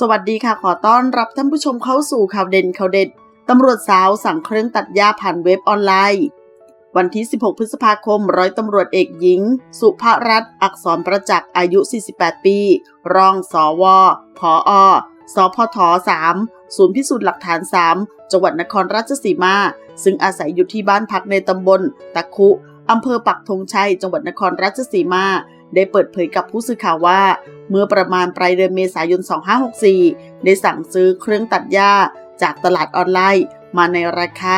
สวัสดีค่ะขอต้อนรับท่านผู้ชมเข้าสู่ข่าวเด่นข่าวเด็ดตำรวจสาวสั่งเครื่องตัดหญ้าผ่านเว็บออนไลน์ วันที่ 16 พฤษภาคม ร้อยตำรวจเอกหญิง สุภรัตน์อักษรประจักษ์อายุ 48 ปี รองสวผออสพท3ศูนย์พิสูจน์หลักฐาน 3 จังหวัดนครราชสีมา ซึ่งอาศัยอยู่ที่บ้านพักในตำบลตะคุอำเภอปักธงชัย จังหวัดนครราชสีมา ได้เปิดเผยกับผู้สื่อข่าวว่า เมื่อประมาณปลายเดือนเมษายน 2564 ได้สั่งซื้อเครื่องตัดหญ้า จากตลาดออนไลน์มาในราคา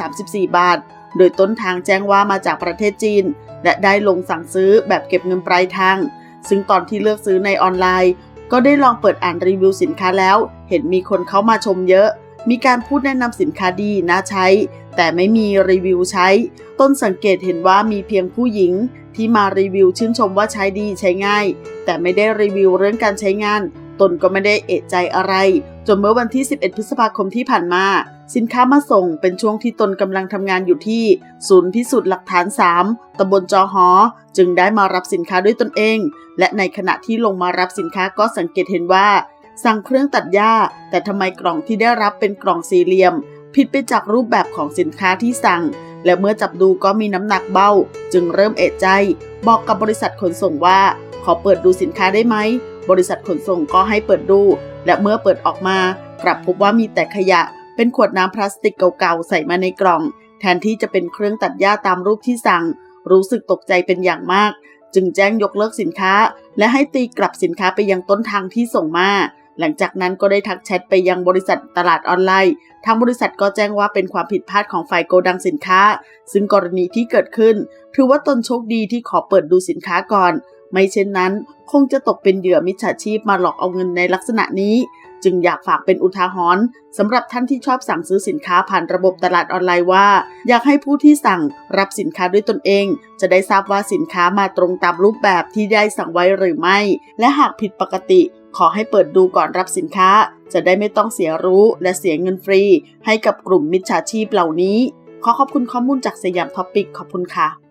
734 บาท โดยต้นทางแจ้งว่ามาจากประเทศจีน และได้ลงสั่งซื้อแบบเก็บเงินปลายทาง ซึ่งตอนที่เลือกซื้อในออนไลน์ ก็ได้ลองเปิดอ่านรีวิวสินค้าแล้ว เห็นมีคนเข้ามาชมเยอะ มีการพูดแนะนำสินค้าดีน่าใช้ แต่ไม่มีรีวิวใช้ ต้นสังเกตเห็นว่ามีเพียงผู้หญิง ที่มารีวิวชื่นชมว่าใช้ดีใช้ง่าย แต่ไม่ได้รีวิวเรื่องการใช้งาน ตนก็ไม่ได้เอะใจอะไร จนเมื่อวันที่ 11 พฤษภาคมที่ผ่านมา สินค้ามาส่งเป็นช่วงที่ตนกำลังทำงานอยู่ที่ ศูนย์พิสูจน์หลักฐาน 3ตำบลจอหอ จึงได้มารับสินค้าด้วยตนเอง และในขณะที่ลงมารับสินค้าก็สังเกตเห็นว่า สั่งเครื่องตัดหญ้า แต่ทำไมกล่องที่ได้รับเป็นกล่องสี่เหลี่ยม ผิดไปจากรูปแบบของสินค้าที่สั่ง และเมื่อจับดูก็มีน้ำหนักเบาจึงเริ่มเอะใจ บอกกับบริษัทขนส่งว่า ขอเปิดดูสินค้าได้ไหม บริษัทขนส่งก็ให้เปิดดู และเมื่อเปิดออกมากลับพบว่ามีแต่ขยะ เป็นขวดน้ำพลาสติกเก่าๆใส่มาในกล่อง แทนที่จะเป็นเครื่องตัดหญ้าตามรูปที่สั่ง รู้สึกตกใจเป็นอย่างมาก จึงแจ้งยกเลิกสินค้า และให้ตีกลับสินค้าไปยังต้นทางที่ส่งมา หลังจากนั้นก็ได้ทักแชทไปยังบริษัทตลาดออนไลน์ ทางบริษัทก็แจ้งว่าเป็นความผิดพลาดของฝ่ายโกดังสินค้า ซึ่งกรณีที่เกิดขึ้น ถือว่าตนโชคดีที่ขอเปิดดูสินค้าก่อน ไม่เช่นนั้น คงจะตกเป็นเหยื่อมิจฉาชีพมาหลอกเอาเงินในลักษณะนี้ จึงอยากฝากเป็นอุทาหรณ์สำหรับท่านที่ชอบสั่งซื้อสินค้าผ่านระบบตลาดออนไลน์ว่า อยากให้ผู้ที่สั่งรับสินค้าด้วยตนเอง จะได้ทราบว่าสินค้ามาตรงตามรูปแบบที่ได้สั่งไว้หรือไม่ และหากผิดปกติ ขอให้เปิดดูก่อนรับสินค้า จะได้ไม่ต้องเสียรู้และเสียเงินฟรี ให้กับกลุ่มมิจฉาชีพเหล่านี้ ขอขอบคุณข้อมูลจากสยามท็อปปิกขอบคุณค่ะ